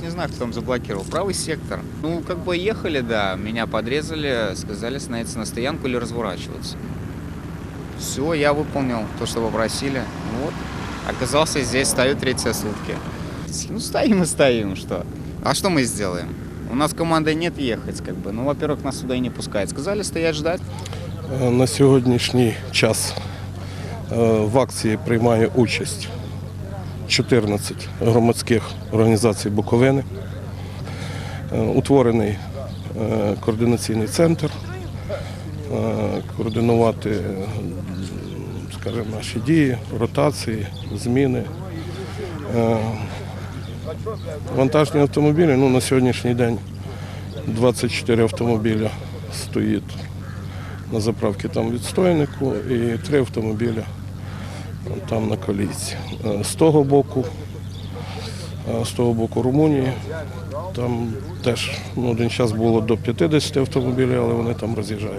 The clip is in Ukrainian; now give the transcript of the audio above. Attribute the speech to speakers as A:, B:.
A: даже не знаю, кто там заблокировал. Правый сектор. Ну, как бы ехали, да, меня подрезали, сказали становиться на стоянку или разворачиваться. Все, я выполнил то, что попросили. Ну Вот. Оказался здесь, стою третьи сутки. Ну, стоим и стоим, что. А что мы сделаем? У нас команды нет ехать, как бы. Ну, во-первых, нас сюда и не пускают. Сказали стоять ждать.
B: Е, На сьогоднішній час е, в акції приймає участь 14 громадських організацій Буковини. Е, Утворений е, координаційний центр, е, координувати, скажімо, наші дії, ротації, зміни. Вантажні автомобілі, ну на сьогоднішній день 24 автомобіля стоїть на заправці там відстойнику і три автомобіля там на колійці. Е, З того боку, е, з того боку Румунії, там теж ну, один час було до 50 автомобілів, але вони там роз'їжджають.